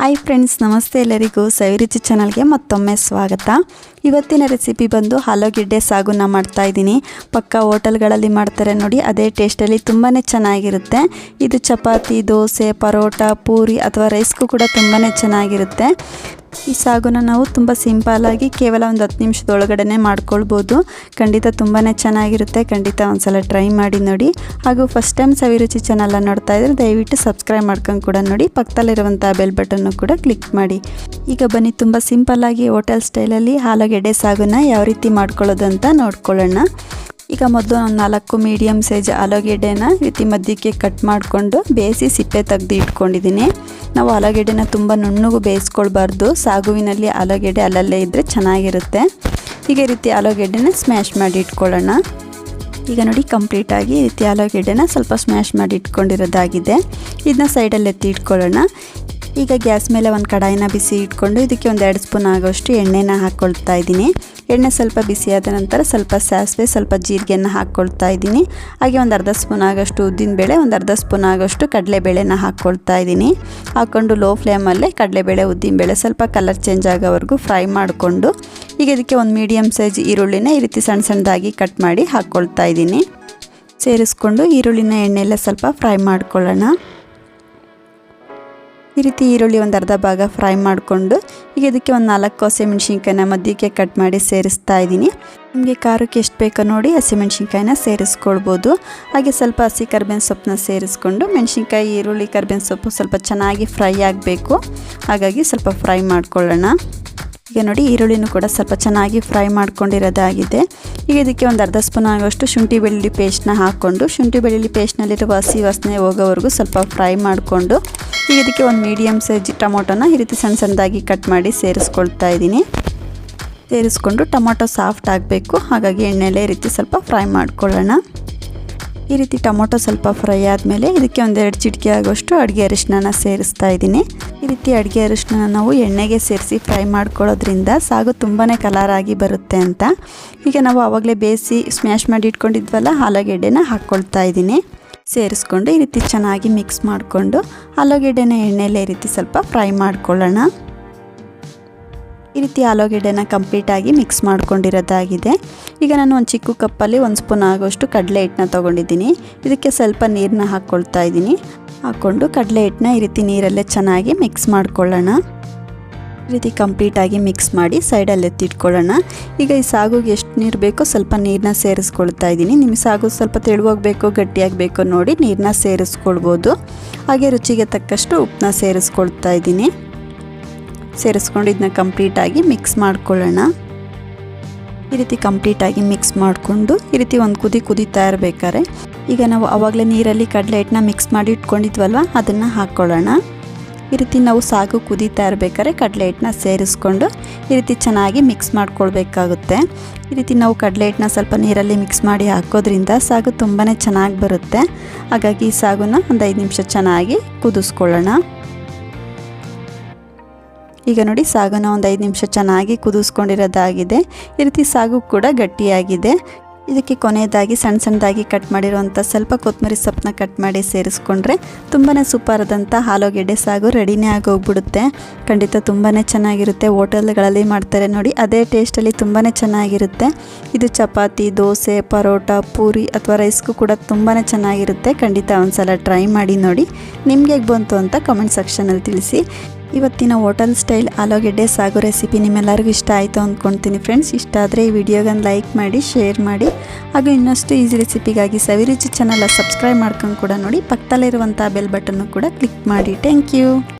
Hi friends ನಮಸ್ತೆ ಎಲ್ಲರಿಗೂ. ಸವಿರುಚಿ ಚಾನಲ್ಗೆ ಮತ್ತೊಮ್ಮೆ ಸ್ವಾಗತ. ಇವತ್ತಿನ ರೆಸಿಪಿ ಬಂದು ಆಲೂಗೆಡ್ಡೆ ಸಾಗುನ ಮಾಡ್ತಾ ಇದ್ದೀನಿ. ಪಕ್ಕ ಹೋಟೆಲ್ಗಳಲ್ಲಿ ಮಾಡ್ತಾರೆ ನೋಡಿ, ಅದೇ ಟೇಸ್ಟಲ್ಲಿ ತುಂಬಾ ಚೆನ್ನಾಗಿರುತ್ತೆ. ಇದು ಚಪಾತಿ, ದೋಸೆ, ಪರೋಟ, ಪೂರಿ ಅಥವಾ ರೈಸ್ಗೂ ಕೂಡ ತುಂಬಾ ಚೆನ್ನಾಗಿರುತ್ತೆ. ಈ ಸಾಗುನ ನಾವು ತುಂಬ ಸಿಂಪಲ್ಲಾಗಿ ಕೇವಲ ಒಂದು ಹತ್ತು ನಿಮಿಷದೊಳಗಡೆ ಮಾಡ್ಕೊಳ್ಬೋದು. ಖಂಡಿತ ತುಂಬಾ ಚೆನ್ನಾಗಿರುತ್ತೆ. ಖಂಡಿತ ಒಂದ್ಸಲ ಟ್ರೈ ಮಾಡಿ ನೋಡಿ. ಹಾಗೂ ಫಸ್ಟ್ ಟೈಮ್ ಸವಿರುಚಿ ಚಾನಲ್ನ ನೋಡ್ತಾ ಇದ್ರೆ ದಯವಿಟ್ಟು ಸಬ್ಸ್ಕ್ರೈಬ್ ಮಾಡ್ಕೊಂಡು ಕೂಡ ನೋಡಿ. ಪಕ್ಕದಲ್ಲಿರುವಂಥ ಬೆಲ್ ಬಟನ್ನು ಕೂಡ ಕ್ಲಿಕ್ ಮಾಡಿ. ಈಗ ಬನ್ನಿ, ತುಂಬ ಸಿಂಪಲ್ಲಾಗಿ ಹೋಟೆಲ್ ಸ್ಟೈಲಲ್ಲಿ ಆಲೂಗೆಡ್ಡೆ ಸಾಗುನ ಯಾವ ರೀತಿ ಮಾಡ್ಕೊಳ್ಳೋದು ಅಂತ ನೋಡ್ಕೊಳ್ಳೋಣ. ಈಗ ಮೊದಲು ನಾನು ನಾಲ್ಕು ಮೀಡಿಯಮ್ ಸೈಜ್ ಆಲೂಗೆಡ್ಡೆನ ರೀತಿ ಮಧ್ಯಕ್ಕೆ ಕಟ್ ಮಾಡಿಕೊಂಡು ಬೇಯಿಸಿ ಸಿಪ್ಪೆ ತೆಗೆದು ಇಟ್ಕೊಂಡಿದ್ದೀನಿ. ನಾವು ಆಲೂಗೆಡ್ಡೆನ ತುಂಬ ನುಣ್ಣಗೂ ಬೇಯಿಸ್ಕೊಳ್ಬಾರ್ದು. ಸಾಗುವಿನಲ್ಲಿ ಆಲೂಗೆಡ್ಡೆ ಅಲ್ಲಲ್ಲೇ ಇದ್ದರೆ ಚೆನ್ನಾಗಿರುತ್ತೆ. ಹೀಗೆ ರೀತಿ ಆಲೂಗೆಡ್ಡೆನ ಸ್ಮ್ಯಾಶ್ ಮಾಡಿ ಇಟ್ಕೊಳ್ಳೋಣ. ಈಗ ನೋಡಿ ಕಂಪ್ಲೀಟಾಗಿ ರೀತಿ ಆಲೂಗೆಡ್ಡೆನ ಸ್ವಲ್ಪ ಸ್ಮ್ಯಾಶ್ ಮಾಡಿ ಇಟ್ಕೊಂಡಿರೋದಾಗಿದೆ. ಇದನ್ನ ಸೈಡಲ್ಲಿ ಎತ್ತಿ ಇಟ್ಕೊಳ್ಳೋಣ. ಈಗ ಗ್ಯಾಸ್ ಮೇಲೆ ಒಂದು ಕಡಾಯಿನ ಬಿಸಿ ಇಟ್ಕೊಂಡು ಇದಕ್ಕೆ ಒಂದು ಎರಡು ಸ್ಪೂನ್ ಆಗೋಷ್ಟು ಎಣ್ಣೆನ ಹಾಕ್ಕೊಳ್ತಾ ಇದ್ದೀನಿ. ಎಣ್ಣೆ ಸ್ವಲ್ಪ ಬಿಸಿಯಾದ ನಂತರ ಸ್ವಲ್ಪ ಸಾಸಿವೆ, ಸ್ವಲ್ಪ ಜೀರಿಗೆಯನ್ನು ಹಾಕ್ಕೊಳ್ತಾ ಇದ್ದೀನಿ. ಹಾಗೆ ಒಂದು ಅರ್ಧ ಸ್ಪೂನ್ ಆಗೋಷ್ಟು ಉದ್ದಿನಬೇಳೆ ಒಂದು ಅರ್ಧ ಸ್ಪೂನ್ ಆಗೋಷ್ಟು ಕಡಲೆಬೇಳೆನ ಹಾಕ್ಕೊಳ್ತಾ ಇದ್ದೀನಿ. ಹಾಕ್ಕೊಂಡು ಲೋ ಫ್ಲೇಮಲ್ಲೇ ಕಡಲೆಬೇಳೆ ಉದ್ದಿನಬೇಳೆ ಸ್ವಲ್ಪ ಕಲರ್ ಚೇಂಜ್ ಆಗೋವರೆಗೂ ಫ್ರೈ ಮಾಡಿಕೊಂಡು ಈಗ ಇದಕ್ಕೆ ಒಂದು ಮೀಡಿಯಮ್ ಸೈಜ್ ಈರುಳ್ಳಿನ ಈ ರೀತಿ ಸಣ್ಣ ಸಣ್ಣದಾಗಿ ಕಟ್ ಮಾಡಿ ಹಾಕ್ಕೊಳ್ತಾ ಇದ್ದೀನಿ. ಸೇರಿಸ್ಕೊಂಡು ಈರುಳ್ಳಿನ ಎಣ್ಣೆಲ್ಲ ಸ್ವಲ್ಪ ಫ್ರೈ ಮಾಡ್ಕೊಳ್ಳೋಣ. ಈ ರೀತಿ ಈರುಳ್ಳಿ ಒಂದು ಅರ್ಧ ಭಾಗ ಫ್ರೈ ಮಾಡಿಕೊಂಡು ಈಗ ಇದಕ್ಕೆ ಒಂದು ನಾಲ್ಕು ಹಸಿಮೆಣ್ಸಿನ್ಕಾಯಿನ ಮಧ್ಯಕ್ಕೆ ಕಟ್ ಮಾಡಿ ಸೇರಿಸ್ತಾ ಇದ್ದೀನಿ. ನಿಮಗೆ ಖಾರಕ್ಕೆ ಎಷ್ಟು ಬೇಕೋ ನೋಡಿ ಹಸಿಮೆಣ್ಸಿನ್ಕಾಯಿನ ಸೇರಿಸ್ಕೊಳ್ಬೋದು. ಹಾಗೆ ಸ್ವಲ್ಪ ಹಸಿ ಕರ್ಬೇವಿನ ಸೊಪ್ಪನ್ನ ಸೇರಿಸ್ಕೊಂಡು ಮೆಣಸಿನ್ಕಾಯಿ, ಈರುಳ್ಳಿ, ಕರ್ಬೇವಿನ ಸೊಪ್ಪು ಸ್ವಲ್ಪ ಚೆನ್ನಾಗಿ ಫ್ರೈ ಆಗಬೇಕು. ಹಾಗಾಗಿ ಸ್ವಲ್ಪ ಫ್ರೈ ಮಾಡ್ಕೊಳ್ಳೋಣ. ಈಗ ನೋಡಿ ಈರುಳ್ಳಿನೂ ಕೂಡ ಸ್ವಲ್ಪ ಚೆನ್ನಾಗಿ ಫ್ರೈ ಮಾಡ್ಕೊಂಡಿರೋದಾಗಿದೆ. ಈಗ ಇದಕ್ಕೆ ಒಂದು ಅರ್ಧ ಸ್ಪೂನ್ ಆಗೋಷ್ಟು ಶುಂಠಿ ಬೆಳ್ಳುಳ್ಳಿ ಪೇಸ್ಟ್ನ ಹಾಕ್ಕೊಂಡು ಶುಂಠಿ ಬೆಳ್ಳುಳ್ಳಿ ಪೇಸ್ಟ್ನಲ್ಲಿರುವ ಹಸಿ ವಾಸನೆ ಹೋಗೋವರೆಗೂ ಸ್ವಲ್ಪ ಫ್ರೈ ಮಾಡಿಕೊಂಡು ಈಗ ಇದಕ್ಕೆ ಒಂದು ಮೀಡಿಯಮ್ ಸೈಜ್ ಟೊಮೊಟೊನ ಈ ರೀತಿ ಸಣ್ಣ ಸಣ್ಣದಾಗಿ ಕಟ್ ಮಾಡಿ ಸೇರಿಸ್ಕೊಳ್ತಾ ಇದ್ದೀನಿ. ಸೇರಿಸ್ಕೊಂಡು ಟೊಮೊಟೊ ಸಾಫ್ಟ್ ಆಗಬೇಕು. ಹಾಗಾಗಿ ಎಣ್ಣೆಲೆ ಈ ರೀತಿ ಸ್ವಲ್ಪ ಫ್ರೈ ಮಾಡ್ಕೊಳ್ಳೋಣ. ಈ ರೀತಿ ಟೊಮೊಟೊ ಸ್ವಲ್ಪ ಫ್ರೈ ಆದಮೇಲೆ ಇದಕ್ಕೆ ಒಂದೆರಡು ಚಿಟಿಕೆ ಆಗೋಷ್ಟು ಅಡುಗೆ ಅರಿಶಿನ ಸೇರಿಸ್ತಾ ಇದ್ದೀನಿ. ಈ ರೀತಿ ಅಡುಗೆ ಅರಿಶಿನ ನಾವು ಎಣ್ಣೆಗೆ ಸೇರಿಸಿ ಫ್ರೈ ಮಾಡ್ಕೊಳ್ಳೋದ್ರಿಂದ ಸಾಗು ತುಂಬಾ ಕಲರ್ ಆಗಿ ಬರುತ್ತೆ ಅಂತ. ಈಗ ನಾವು ಆವಾಗಲೇ ಬೇಯಿಸಿ ಸ್ಮ್ಯಾಶ್ ಮಾಡಿ ಇಟ್ಕೊಂಡಿದ್ವಲ್ಲ ಆಲೂಗೆಡ್ಡೆನ ಹಾಕ್ಕೊಳ್ತಾ ಇದ್ದೀನಿ. ಸೇರಿಸ್ಕೊಂಡು ಈ ರೀತಿ ಚೆನ್ನಾಗಿ ಮಿಕ್ಸ್ ಮಾಡಿಕೊಂಡು ಆಲೂಗೆಡ್ಡೆನ ಎಣ್ಣೆಯಲ್ಲೇ ಈ ರೀತಿ ಸ್ವಲ್ಪ ಫ್ರೈ ಮಾಡ್ಕೊಳ್ಳೋಣ. ಈ ರೀತಿ ಆಲೂಗೆಡ್ಡೆನ ಕಂಪ್ಲೀಟಾಗಿ ಮಿಕ್ಸ್ ಮಾಡ್ಕೊಂಡಿರೋದಾಗಿದೆ. ಈಗ ನಾನು ಒಂದು ಚಿಕ್ಕ ಕಪ್ಪಲ್ಲಿ ಒಂದು ಸ್ಪೂನ್ ಆಗೋಷ್ಟು ಕಡಲೆ ಹಿಟ್ಟನ್ನ ತೊಗೊಂಡಿದ್ದೀನಿ. ಇದಕ್ಕೆ ಸ್ವಲ್ಪ ನೀರನ್ನ ಹಾಕ್ಕೊಳ್ತಾ ಇದ್ದೀನಿ. ಹಾಕ್ಕೊಂಡು ಕಡಲೆ ಹಿಟ್ಟನ್ನ ಈ ರೀತಿ ನೀರಲ್ಲೇ ಚೆನ್ನಾಗಿ ಮಿಕ್ಸ್ ಮಾಡ್ಕೊಳ್ಳೋಣ. ಈ ರೀತಿ ಕಂಪ್ಲೀಟಾಗಿ ಮಿಕ್ಸ್ ಮಾಡಿ ಸೈಡಲ್ಲಿ ಎತ್ತಿಟ್ಕೊಳ್ಳೋಣ ಈಗ ಈ ಸಾಗುಗೆ ಎಷ್ಟು ನೀರು ಬೇಕೋ ಸ್ವಲ್ಪ ನೀರನ್ನ ಸೇರಿಸ್ಕೊಳ್ತಾ ಇದ್ದೀನಿ. ನಿಮ್ಮ ಸಾಗು ಸ್ವಲ್ಪ ತೆಳುವಾಗಬೇಕು, ಗಟ್ಟಿಯಾಗಬೇಕು ನೋಡಿ ನೀರನ್ನ ಸೇರಿಸ್ಕೊಳ್ಬೋದು. ಹಾಗೆ ರುಚಿಗೆ ತಕ್ಕಷ್ಟು ಉಪ್ಪನ್ನ ಸೇರಿಸ್ಕೊಳ್ತಾ ಇದ್ದೀನಿ. ಸೇರಿಸ್ಕೊಂಡು ಇದನ್ನ ಕಂಪ್ಲೀಟಾಗಿ ಮಿಕ್ಸ್ ಮಾಡ್ಕೊಳ್ಳೋಣ. ಈ ರೀತಿ ಕಂಪ್ಲೀಟಾಗಿ ಮಿಕ್ಸ್ ಮಾಡಿಕೊಂಡು ಈ ರೀತಿ ಒಂದು ಕುದಿ ಕುದೀತಾ ಇರಬೇಕಾದ್ರೆ ಈಗ ನಾವು ಆವಾಗಲೇ ನೀರಲ್ಲಿ ಕಡಲೆ ಹಿಟ್ಟನ್ನ ಮಿಕ್ಸ್ ಮಾಡಿ ಇಟ್ಕೊಂಡಿದ್ವಲ್ವ, ಅದನ್ನು ಹಾಕ್ಕೊಳ್ಳೋಣ. ಈ ರೀತಿ ನಾವು ಸಾಗು ಕುದೀತಾ ಇರಬೇಕಾದ್ರೆ ಕಡಲೆ ಹಿಟ್ಟನ್ನ ಸೇರಿಸ್ಕೊಂಡು ಈ ರೀತಿ ಚೆನ್ನಾಗಿ ಮಿಕ್ಸ್ ಮಾಡ್ಕೊಳ್ಬೇಕಾಗುತ್ತೆ. ಈ ರೀತಿ ನಾವು ಕಡಲೆ ಹಿಟ್ಟನ್ನ ಸ್ವಲ್ಪ ನೀರಲ್ಲಿ ಮಿಕ್ಸ್ ಮಾಡಿ ಹಾಕೋದ್ರಿಂದ ಸಾಗು ತುಂಬಾ ಚೆನ್ನಾಗಿ ಬರುತ್ತೆ. ಹಾಗಾಗಿ ಈ ಸಾಗುನ ಒಂದು ಐದು ನಿಮಿಷ ಚೆನ್ನಾಗಿ ಕುದಿಸ್ಕೊಳ್ಳೋಣ. ಈಗ ನೋಡಿ ಸಾಗುನ ಒಂದು ಐದು ನಿಮಿಷ ಚೆನ್ನಾಗಿ ಕುದಿಸ್ಕೊಂಡಿರೋದಾಗಿದೆ. ಈ ರೀತಿ ಸಾಗು ಕೂಡ ಗಟ್ಟಿಯಾಗಿದೆ. ಇದಕ್ಕೆ ಕೊನೆಯದಾಗಿ ಸಣ್ಣ ಸಣ್ಣದಾಗಿ ಕಟ್ ಮಾಡಿರುವಂಥ ಸ್ವಲ್ಪ ಕೊತ್ತಂಬರಿ ಸೊಪ್ಪನ್ನ ಕಟ್ ಮಾಡಿ ಸೇರಿಸ್ಕೊಂಡ್ರೆ ತುಂಬಾ ಸೂಪರಾದಂಥ ಆಲೂಗೆಡ್ಡೆ ಸಾಗು ರೆಡಿನೇ ಆಗೋಗ್ಬಿಡುತ್ತೆ. ಖಂಡಿತ ತುಂಬಾ ಚೆನ್ನಾಗಿರುತ್ತೆ. ಹೋಟೆಲ್ಗಳಲ್ಲಿ ಮಾಡ್ತಾರೆ ನೋಡಿ, ಅದೇ ಟೇಸ್ಟಲ್ಲಿ ತುಂಬಾ ಚೆನ್ನಾಗಿರುತ್ತೆ. ಇದು ಚಪಾತಿ, ದೋಸೆ, ಪರೋಟ, ಪೂರಿ ಅಥವಾ ರೈಸ್ಗೂ ಕೂಡ ತುಂಬಾ ಚೆನ್ನಾಗಿರುತ್ತೆ. ಖಂಡಿತ ಒಂದ್ಸಲ ಟ್ರೈ ಮಾಡಿ ನೋಡಿ. ನಿಮಗೆ ಬಂತು ಅಂತ ಕಮೆಂಟ್ ಸೆಕ್ಷನಲ್ಲಿ ತಿಳಿಸಿ. ಇವತ್ತಿನ ಹೋಟೆಲ್ ಸ್ಟೈಲ್ ಆಲೂಗೆಡ್ಡೆ ಸಾಗು ರೆಸಿಪಿ ನಿಮ್ಮೆಲ್ಲರಿಗೂ ಇಷ್ಟ ಆಯಿತು ಅಂದ್ಕೊಳ್ತೀನಿ ಫ್ರೆಂಡ್ಸ್ ಇಷ್ಟ ಆದರೆ ಈ ವಿಡಿಯೋಗನ್ನು ಲೈಕ್ ಮಾಡಿ ಶೇರ್ ಮಾಡಿ, ಹಾಗೂ ಇನ್ನಷ್ಟು ಈಸಿ ರೆಸಿಪಿಗಾಗಿ ಸವಿರುಚಿ ಚಾನಲ್ ಸಬ್ಸ್ಕ್ರೈಬ್ ಮಾಡ್ಕೊಂಡು ಕೂಡ ನೋಡಿ ಪಕ್ಕದಲ್ಲಿರುವಂಥ ಬೆಲ್ ಬಟನ್ನು ಕೂಡ ಕ್ಲಿಕ್ ಮಾಡಿ. Thank you